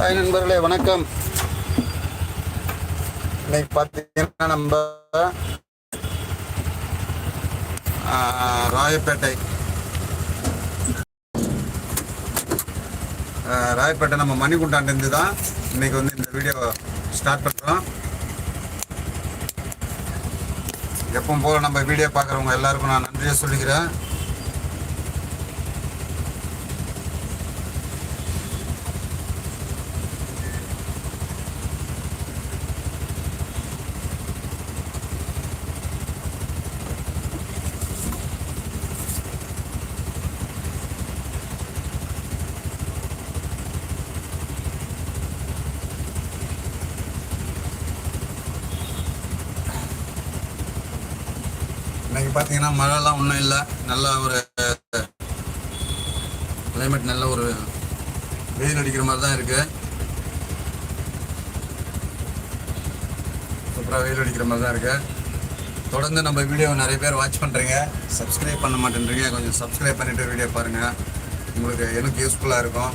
Hi நண்பர்களே வணக்கம். இன்னைக்கு பார்த்தீங்கன்னா நம்ம ராயப்பேட்டை. ராயப்பேட்டை நம்ம மணிகுண்டாண்டிருந்து தான் இன்னைக்கு வந்து இந்த வீடியோ ஸ்டார்ட் பண்ணுறோம் எப்பவும் போல் நம்ம வீடியோ பார்க்குறவங்க எல்லாருக்கும் நான் நன்றியை சொல்லிக்கிறேன். இன்னைக்கு பார்த்தீங்கன்னா மழைலாம் ஒன்றும் இல்லை. நல்ல ஒரு கிளைமேட் நல்ல ஒரு வெயில் அடிக்கிற மாதிரி தான் இருக்கு. சூப்பராக வெயில் அடிக்கிற மாதிரி தான் இருக்கு. தொடர்ந்து நம்ம வீடியோவை நிறைய பேர் வாட்ச் பண்ணுறீங்க சப்ஸ்கிரைப் பண்ண மாட்டேன்றீங்க. கொஞ்சம் சப்ஸ்கிரைப் பண்ணிட்டு வீடியோ பாருங்கள் உங்களுக்கு எனக்கு யூஸ்ஃபுல்லாக இருக்கும்.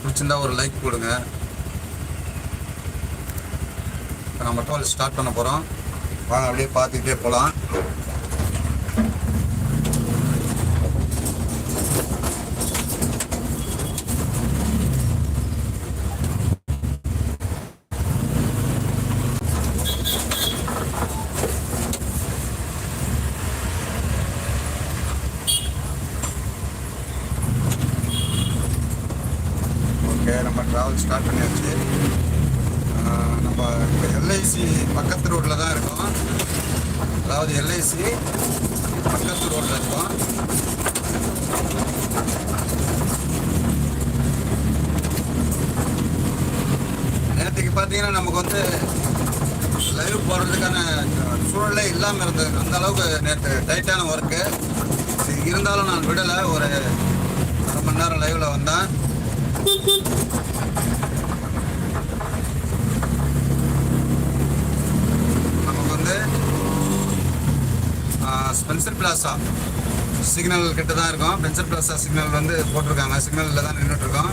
பிடிச்சிருந்தா ஒரு லைக் கொடுங்க. இப்போ நம்ம டோல் ஸ்டார்ட் பண்ண போகிறோம் வாங்க அப்படியே பார்த்துக்கிட்டே போகலாம் ஓகே நம்ம ட்ராவல் ஸ்டார்ட் பண்ணியாச்சு ஆஹ் நம்ம இப்போ எல்ஐசி பக்கத்து ரோட்டில் தான் இருக்கோம் அதாவது எல்ஐசி பக்கத்து ரோட்டில் இருக்கோம் நேற்றுக்கு பார்த்தீங்கன்னா நமக்கு வந்து லைவ் போடுறதுக்கான சூழலே இல்லாமல் இருந்தது அந்த அளவுக்கு நேற்று ஒர்க்கு இருந்தாலும் நான் விடலை. ஒரு அரை மணி நேரம் லைவில் வந்தேன். நமக்கு வந்து ஸ்பென்சர் பிளாசா சிக்னல் கிட்ட தான் இருக்கும். ஸ்பென்சர் பிளாசா சிக்னல் வந்து போட்டிருக்காங்க. சிக்னலில் தான் நின்றுட்டுருக்கோம் இருக்கோம்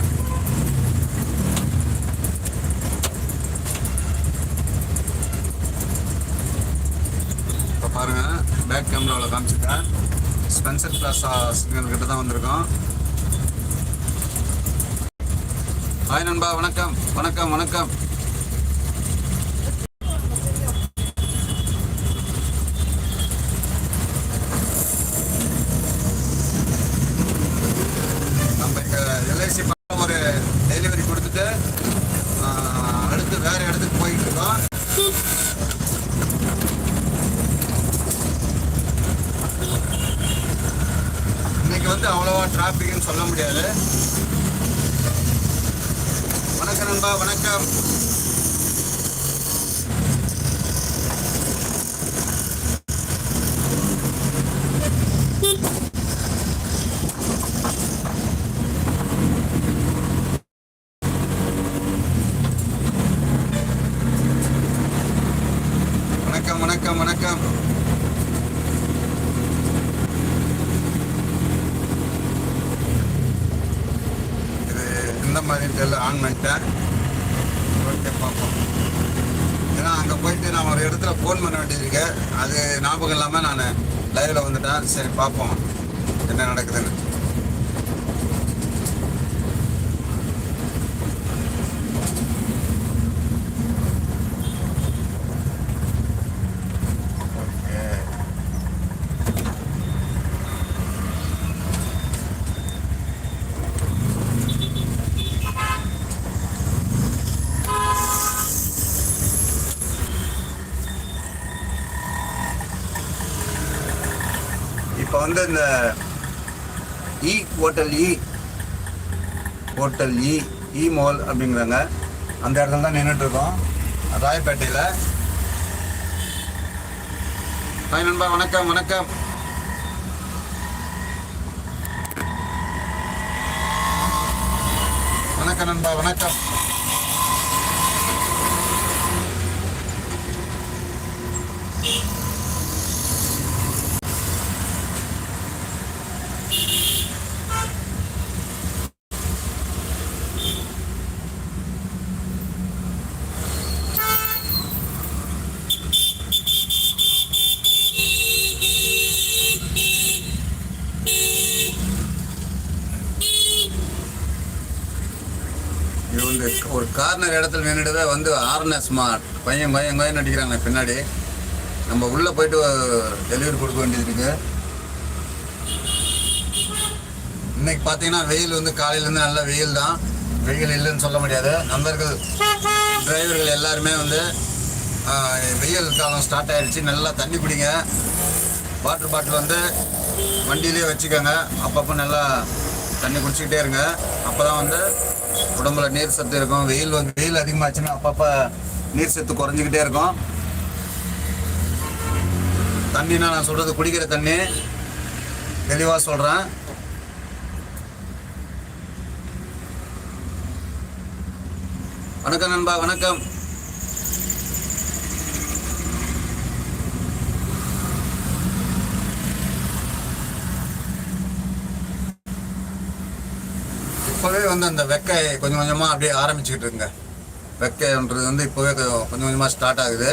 இப்போ பாருங்க பேக் கேமராவில் காமிச்சிருக்கேன். ஸ்பென்சர் பிளாஸா சிக்னல் கிட்ட தான் வந்திருக்கோம். ஹாய் நண்பா வணக்கம். வணக்கம் வணக்கம் நம்ம இங்கே எல்ஐசி பக்கம் ஒரு டெலிவரி கொடுத்துட்டு ஆஹ், அடுத்து வேற இடத்துக்கு போயிட்டு இருக்கோம் இன்னைக்கு வந்து அவ்வளோவா டிராஃபிக்னு சொல்ல முடியாது வணக்கம் நண்பா வணக்கம் வணக்கம் வணக்கம் வணக்கம் இது இந்த மாதிரி தெரியல ஓகே பார்ப்போம். ஏன்னா அங்கே போயிட்டு நான் ஒரு இடத்துல ஃபோன் பண்ண வேண்டியதுருக்கு அது ஞாபகம் இல்லாமல் நான் லைவில் வந்துட்டேன். சரி பார்ப்போம். என்ன நடக்குதுன்னு ஓகே இப்போ வந்து இந்த இ ஹோட்டல் இ ஹோட்டல் இ இ மால் அப்படிங்கிறாங்க. அந்த இடத்துல தான் நின்றுட்டுருக்கோம் ராயப்பேட்டையில். ஹாய் நண்பா வணக்கம் வணக்கம். வணக்கம் நண்பா வணக்கம் இது வந்து ஒரு நின்றுட்டு தான் வந்து ஆர்என்எஸ் ஸ்மார்ட் பையன் பையன் பையன் அடிக்கிறாங்க பின்னாடி நம்ம உள்ளே போயிட்டு டெலிவரி கொடுக்க வேண்டியது இருக்கு. இன்னைக்கு பார்த்தீங்கன்னா வெயில் வந்து காலையிலேருந்து நல்ல வெயில் தான். வெயில் இல்லைன்னு சொல்ல முடியாது. நண்பர்கள் டிரைவர்கள் எல்லாருமே வந்து வெயில் காலம் ஸ்டார்ட் ஆகிடுச்சு நல்லா தண்ணி குடிங்க. வாட்டர் பாட்டில் வந்து வண்டியிலே வச்சுக்கோங்க. அப்பப்போ நல்லா தண்ணி குடிச்சிக்கிட்டே இருங்க. அப்போ தான் வந்து உடம்புல நீர் சத்து இருக்கும். வெயில் வந்து வெயில் அதிகமாச்சுன்னா அப்பப்போ நீர் சத்து குறைஞ்சிக்கிட்டே இருக்கும். தண்ணினா நான் சொல்கிறது குடிக்கிற தண்ணி. தெளிவாக சொல்கிறேன் வணக்கம் நண்பா வணக்கம். இப்போவே வந்து அந்த வெக்கை கொஞ்சம் கொஞ்சமாக அப்படியே ஆரம்பிச்சுக்கிட்டு இருக்குங்க. வெக்கைன்றது வந்து இப்போவே கொஞ்சம் கொஞ்சம் கொஞ்சமாக ஸ்டார்ட் ஆகுது.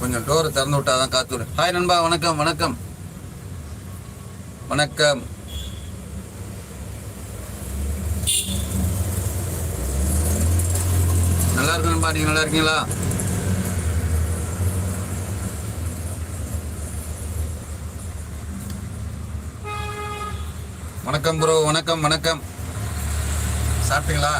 கொஞ்சம் டோர் திறந்து விட்டாதான் காத்து விடு ஹாய் நண்பா வணக்கம் வணக்கம். வணக்கம். நல்லா இருக்கு நீங்கள் நல்லா இருக்கீங்களா? வணக்கம் ப்ரோ வணக்கம் வணக்கம். சாப்பிட்டீங்களா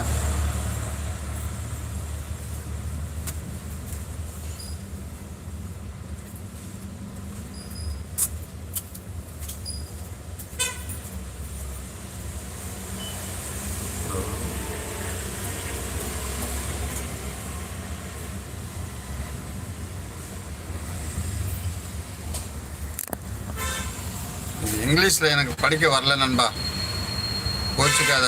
இது இங்கிலீஷில் எனக்கு படிக்க வரல நண்பா. கோச்சிக்காத.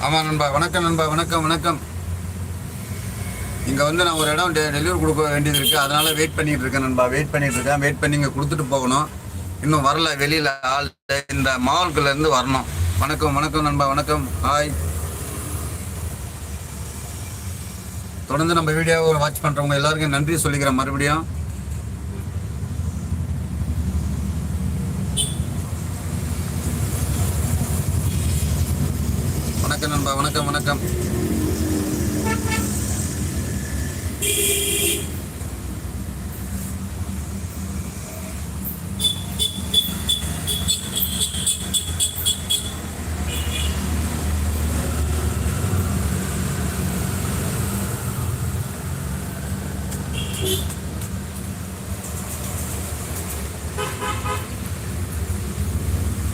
ஆமாம் நண்பா. வணக்கம் நண்பா. வணக்கம் வணக்கம். இங்கே வந்து நான் ஒரு இடம் டெ டெலிவரி கொடுக்க வேண்டியது இருக்குது அதனால் வெயிட் பண்ணிகிட்டு இருக்கேன் நண்பா. வெயிட் பண்ணிகிட்டு இருக்கேன். வெயிட் பண்ணி இங்கே கொடுத்துட்டு போகணும். இன்னும் வரல. வெளியில் ஆள் இந்த மால்குள்ள வரணும். வணக்கம் வணக்கம் நண்பா. வணக்கம். ஹாய் தொடர்ந்து நம்ம வீடியோவை வாட்ச் பண்ணுறவங்க எல்லாருக்கும் நன்றி சொல்லிக்கிறேன். மறுபடியும். வணக்கம் நண்பா. வணக்கம் வணக்கம்.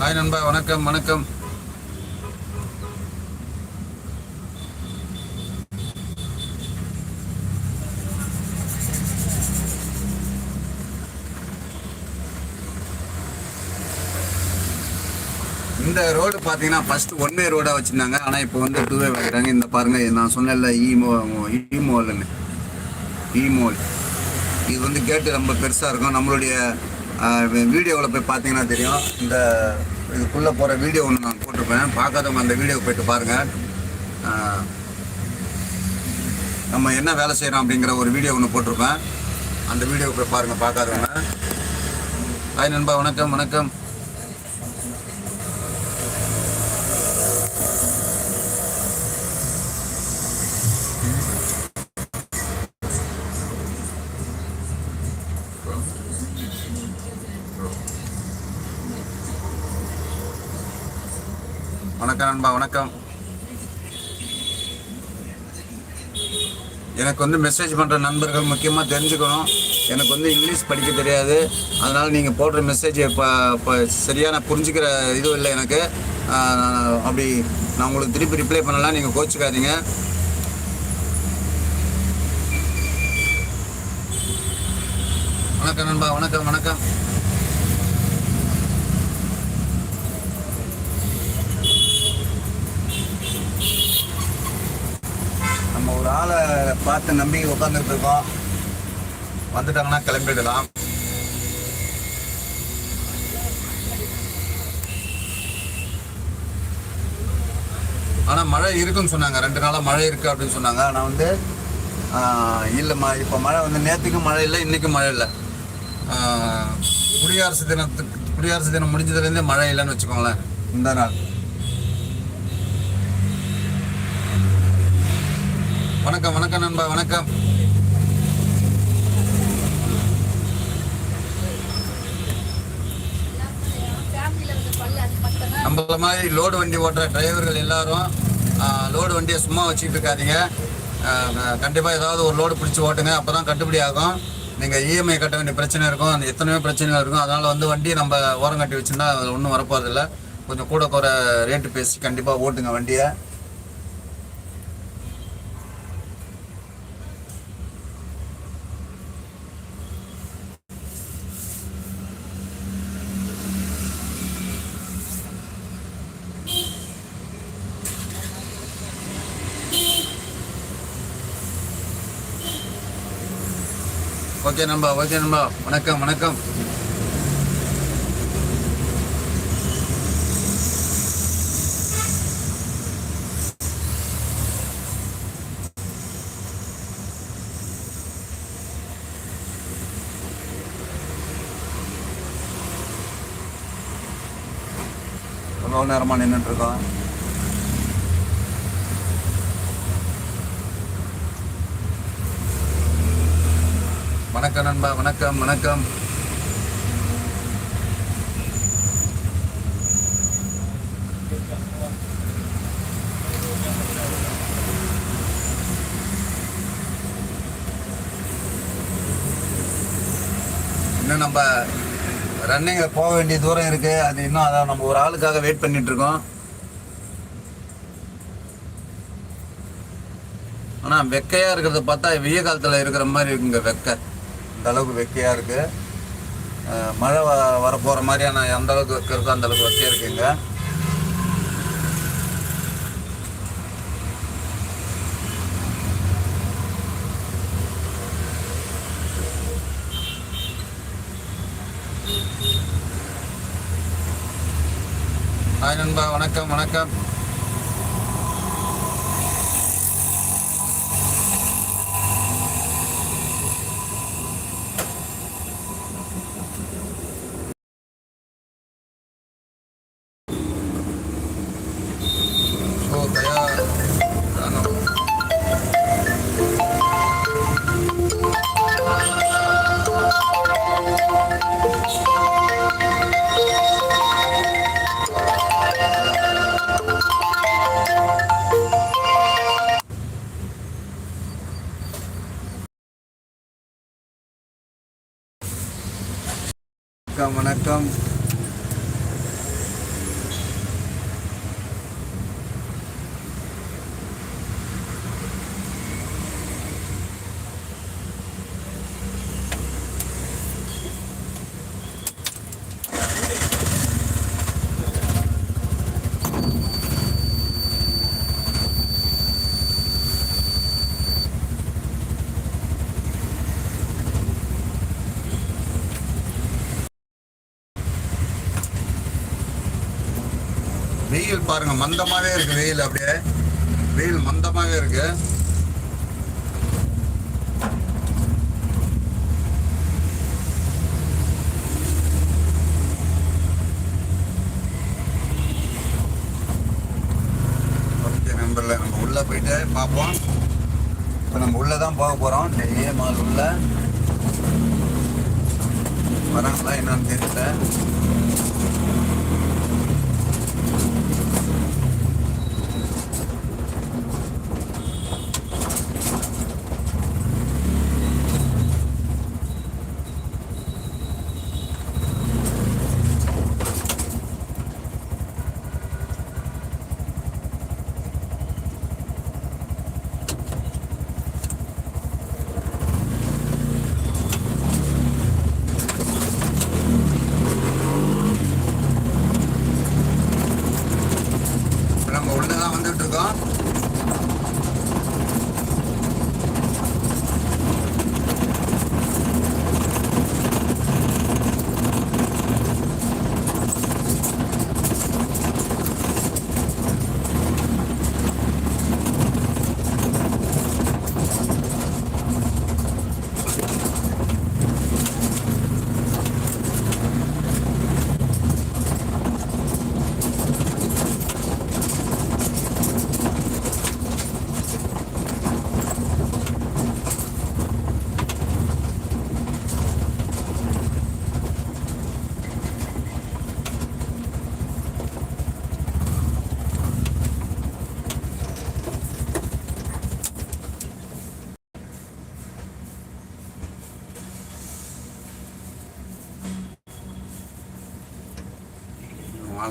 ஹாய் நண்பா வணக்கம் வணக்கம். இந்த ரோடு பார்த்தீங்கன்னா ஃபர்ஸ்ட் ஒன் வே ரோடாக வச்சுருந்தாங்க. ஆனால் இப்போ வந்து டூ வே வைக்கிறாங்க இந்த பாருங்க நான் சொன்னேன்ல இமோ ஈமோல்னு ஈமோல் இது வந்து கேட்டு ரொம்ப பெருசாக இருக்கும். நம்மளுடைய வீடியோவில் போய் பார்த்தீங்கன்னா தெரியும். இந்த இதுக்குள்ளே போகிற வீடியோ ஒன்று நான் போட்டிருப்பேன். பார்க்காதவங்க அந்த வீடியோ போயிட்டு பாருங்கள் நம்ம என்ன வேலை செய்கிறோம் அப்படிங்கிற ஒரு வீடியோ ஒன்று போட்டிருப்பேன். அந்த வீடியோ போய் பாருங்கள் பார்க்காதவங்க. ஹாய் நண்பா வணக்கம் வணக்கம். வணக்கம் நண்பா வணக்கம். எனக்கு வந்து மெசேஜ் பண்ணுற நண்பர்கள் முக்கியமாக தெரிஞ்சுக்கணும். எனக்கு வந்து இங்கிலீஷ் படிக்க தெரியாது. அதனால் நீங்கள் போடுற மெசேஜ் இப்போ இப்போ சரியான புரிஞ்சுக்கிற இதுவும் இல்லை எனக்கு. அப்படி நான் உங்களுக்கு திருப்பி ரிப்ளை பண்ணலாம் நீங்கள் கோச்சிக்காதீங்க. வணக்கம் நண்பா வணக்கம் வணக்கம். நம்ம ஒரு ஆளை பார்த்து நம்பி உட்காந்துட்டு இருக்கோம் வந்துட்டாங்கன்னா கிளம்பிடலாம். ஆனால் மழை இருக்குன்னு சொன்னாங்க. ரெண்டு நாளாக மழை இருக்கு அப்படின்னு சொன்னாங்க. ஆனால் வந்து இல்லைம்மா. இப்போ மழை வந்து நேற்றுக்கும் மழை இல்லை இன்றைக்கும் மழை இல்லை. குடியரசு தினத்துக்கு குடியரசு தினம் முடிஞ்சதுலேருந்தே மழை இல்லைன்னு வச்சுக்கோங்களேன். இந்த நாள். வணக்கம் வணக்கம் நண்பா வணக்கம். நம்மள மாதிரி லோடு வண்டி ஓட்டுற டிரைவர்கள் எல்லாரும் லோடு வண்டியை சும்மா வச்சுக்கிட்டு இருக்காதீங்க. கண்டிப்பாக ஏதாவது ஒரு லோடு பிடிச்சி ஓட்டுங்க அப்போ தான் கட்டுப்படி ஆகும். நீங்கள் இஎம்ஐ கட்ட வேண்டிய பிரச்சனை இருக்கும் அந்த எத்தனையோ பிரச்சனைகள் இருக்கும். அதனால் வந்து வண்டியை நம்ம ஓரம் கட்டி வச்சுருந்தா அது ஒன்றும் வரப்போகிறதில்ல கொஞ்சம் கூட குறை ரேட்டு பேசி கண்டிப்பாக ஓட்டுங்க வண்டியை. ஓகே நண்பா ஓகே நண்பா. வணக்கம் வணக்கம். எவ்வளோ நேரமாக நின்றுட்டு வணக்கம் நண்பா வணக்கம் வணக்கம். இன்னும் நம்ம ரன்னிங் போக வேண்டிய தூரம் இருக்கு. அது இன்னும் அதான் நம்ம ஒரு ஆளுக்காக வெயிட் பண்ணிட்டு இருக்கோம். ஆனா வெக்கையா இருக்கிறத பார்த்தா வெய்ய காலத்துல இருக்கிற மாதிரி இருக்குங்க வெக்கை. இந்த அளவுக்கு வெக்கையா இருக்கு. அஹ் மழை வ வரப்போற மாதிரியான எந்த அளவுக்கு வெக்கை இருக்கோ அந்த அளவுக்கு வெக்கையா இருக்குங்க. ஹாய் நண்பா வணக்கம் வணக்கம். வெயில் பாருங்க மந்தமாவே இருக்கு வெயில் அப்படியே. வெயில் மந்தமாவே இருக்கு. ஓகே நம்பர்ல நம்ம உள்ளே போயிட்டு பார்ப்போம். இப்போ நம்ம உள்ளே தான் போக போகிறோம் டெய்லியே மால் உள்ள. வராங்களா என்னன்னு தெரியல.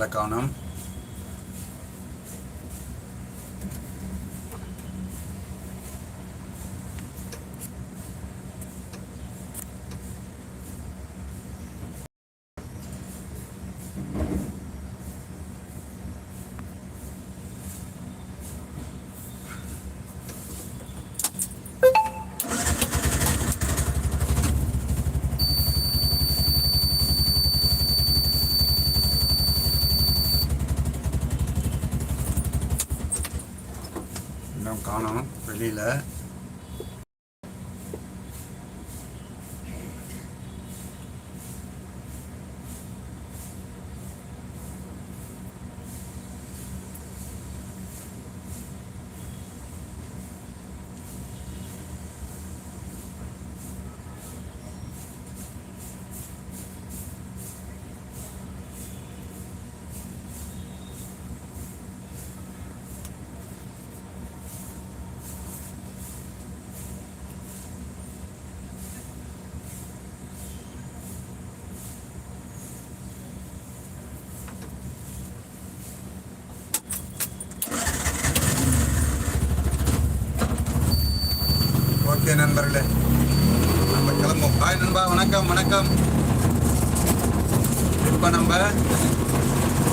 காணோம் வெளியில ஓகே நண்பர்களே. நம்ம கிளம்பும் ஹாய் நண்பா வணக்கம் வணக்கம். இப்போ நம்ம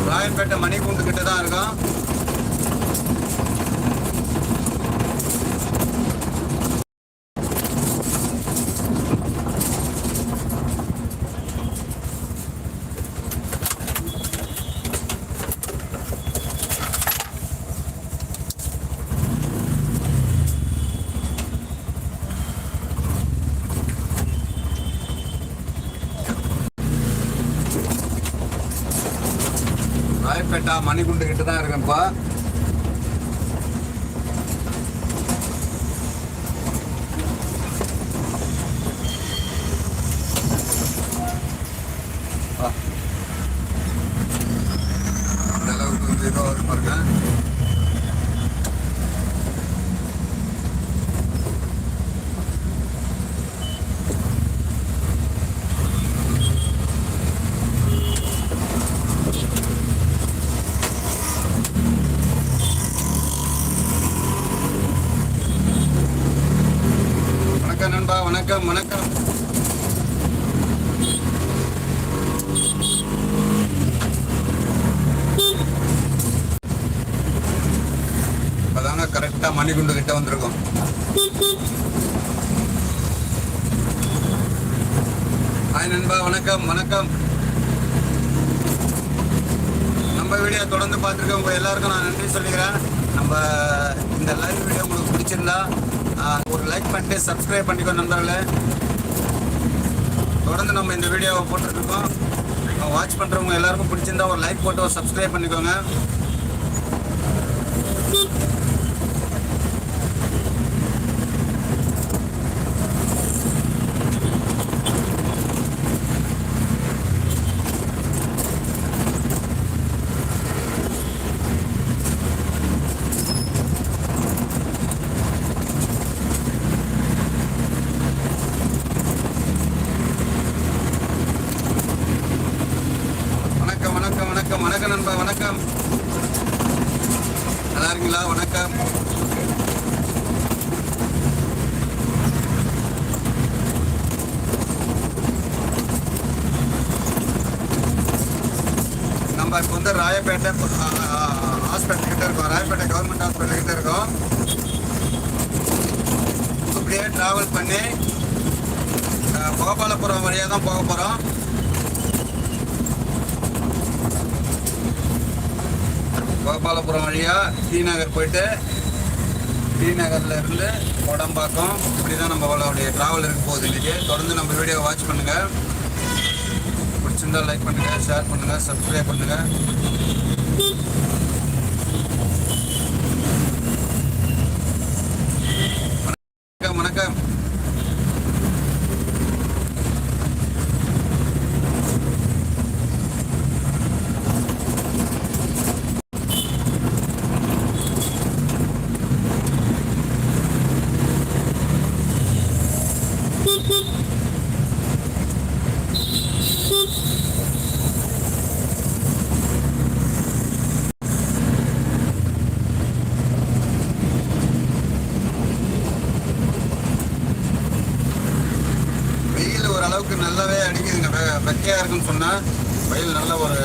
ராயன்பேட்டை மணிக்கூண்டு கிட்ட தான் இருக்கோம். ராயப்பேட்டா மணிகுண்டு கிட்ட தான் இருக்கேன்ப்பா. இந்த அளவுக்கு வந்து இதோ வரும் பாருங்க வணக்கம் நண்பா வணக்கம் வணக்கம் கரெக்டாக மணிகுண்டு கிட்ட வந்திருக்கோம். ஹாய் நண்பா வணக்கம் வணக்கம். நம்ம வீடியோ தொடர்ந்து பார்த்துருக்கவங்க எல்லாருக்கும் நான் நன்றி சொல்லிக்கிறேன். நம்ம இந்த லைவ் வீடியோ உங்களுக்கு பிடிச்சிருந்தா ஒரு லைக் பண்ணிட்டு சப்ஸ்கிரைப் பண்ணிக்கோ நண்பர்களே. தொடர்ந்து நம்ம இந்த வீடியோவை போட்டுருக்கோம் வாட்ச் பண்ணுறவங்க எல்லாருக்கும் பிடிச்சிருந்தா ஒரு லைக் போட்டு ஒரு சப்ஸ்கிரைப் பண்ணிக்கோங்க வணக்கம் வணக்கம் வணக்கம் வணக்கம் நண்பா வணக்கம் நல்லா இருக்கீங்களா வணக்கம். நம்ம இப்போ வந்து ராயப்பேட்டை ஹாஸ்பிட்டல் கிட்ட இருக்கோம். ராயப்பேட்டை கவர்மெண்ட் ஹாஸ்பிட்டல் கிட்ட இருக்கோம். அப்படியே டிராவல் பண்ணி கோபாலபுரம் வழியாக தான் போக போகிறோம் கோபாலபுரம் வழியா டி நகர் போயிட்டு டி இருந்து உடம்பாக்கம் இப்படி தான் நம்மளுடைய டிராவல் இருக்க போகுது இன்னைக்கு. தொடர்ந்து நம்ம வீடியோவை வாட்ச் பண்ணுங்க. பிடிச்சிருந்தா லைக் பண்ணுங்க ஷேர் பண்ணுங்க சப்ஸ்கிரைப் பண்ணுங்க. வெயில் நல்ல ஒரு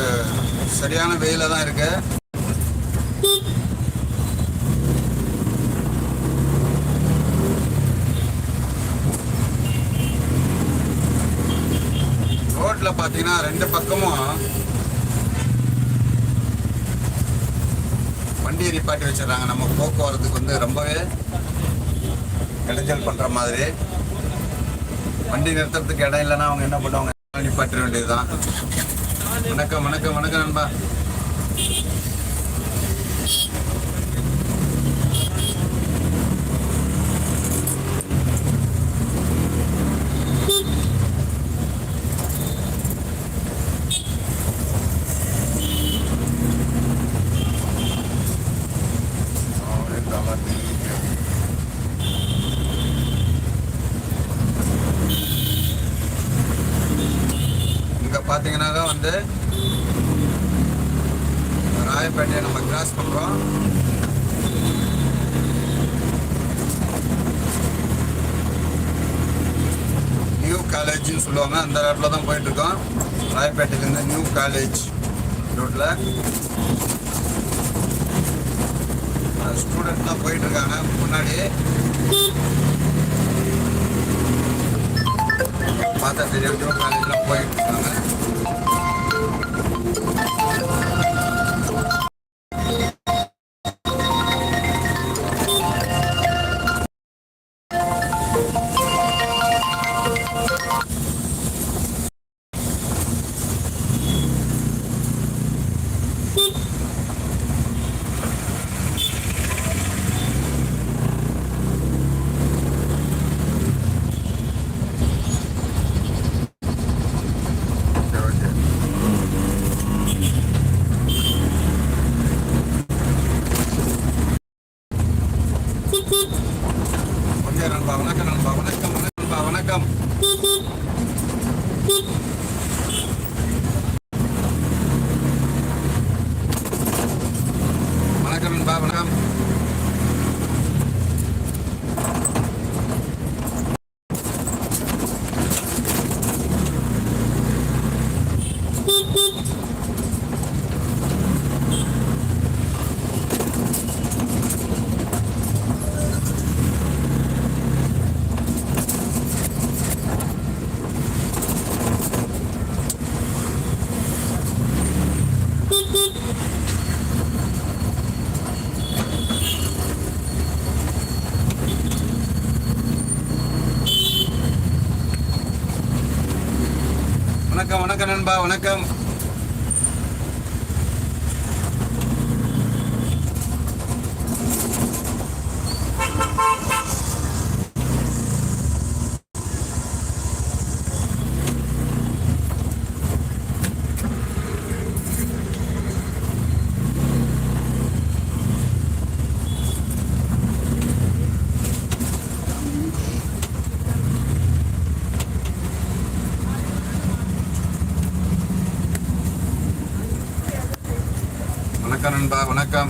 சரியான வெயில தான் இருக்கு. ரோட்ல பாத்தீங்கன்னா ரெண்டு பக்கமும் வண்டியை நிப்பாட்டி வச்சிடறாங்க. நம்ம போக்குவரத்துக்கு வந்து ரொம்பவே இடைஞ்சல் பண்ற மாதிரி. வண்டி நிறுத்துறதுக்கு இடம் இல்லைன்னா அவங்க என்ன பண்ணுவாங்க? பின்பற்ற வேண்டியதுதான். வணக்கம் வணக்கம் வணக்கம் நண்பா இங்க பாத்தீங்கன்னாக்கா வந்து ராயப்பேட்டையை நம்ம கிராஸ் பண்ணுறோம் நியூ காலேஜ்னு சொல்லுவாங்க. அந்த ரோட்டில் தான் போயிட்டுருக்கோம் ராயப்பேட்டையிலேருந்து நியூ காலேஜ் ரோட்டில் ஸ்டூடெண்ட்லாம் போயிட்டு இருக்காங்க. முன்னாடி. பார்த்தா தெரியும் நியூ காலேஜ்லாம் போயிட்டு நண்பா வணக்கம். நண்பா வணக்கம்.